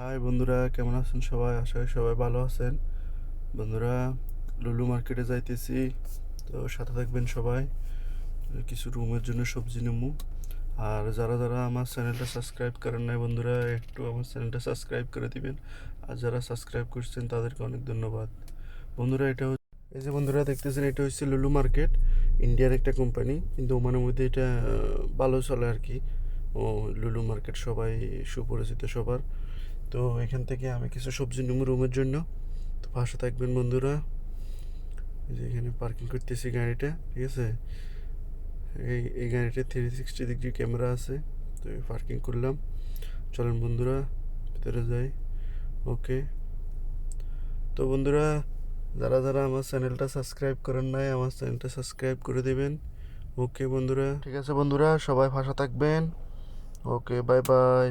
High বন্ধুরা, কেমন আছেন সবাই? আশা করি সবাই ভালো আছেন। বন্ধুরা, লুলু মার্কেটে যাইতেছি, তো সাথে থাকবেন সবাই। কিছু রুমের জন্য সবজি নেব আর যারা যারা আমার চ্যানেলটা সাবস্ক্রাইব করেন নাই বন্ধুরা, একটু আমার চ্যানেলটা সাবস্ক্রাইব করে দিবেন। আর যারা সাবস্ক্রাইব করছেন, তাদেরকে অনেক ধন্যবাদ। বন্ধুরা, এটা এই যে বন্ধুরা, দেখতেছেন, এটা হচ্ছে লুলু মার্কেট, ইন্ডিয়ার একটা কোম্পানি। কিন্তু ওমানের মধ্যে এটা ভালো চলে আর কি। ও, লুলু মার্কেট সবাই সুপরিচিত সবার। তো এখান থেকে আমি কিছু সবজি নেব রুমের জন্য। তো পাশে থাকবেন বন্ধুরা। যে এখানে পার্কিং করতেছি গাড়িটা, ঠিক আছে? এই এই গাড়িটা থ্রি সিক্সটি ডিগ্রি ক্যামেরা আছে, তো পার্কিং করলাম। চলেন বন্ধুরা, ভিতরে যাই। ওকে তো বন্ধুরা, যারা যারা আমার চ্যানেলটা সাবস্ক্রাইব করেন নাই, আমার চ্যানেলটা সাবস্ক্রাইব করে দেবেন। ওকে বন্ধুরা। ঠিক আছে বন্ধুরা, সবাই ভাষা থাকবেন। Okay bye bye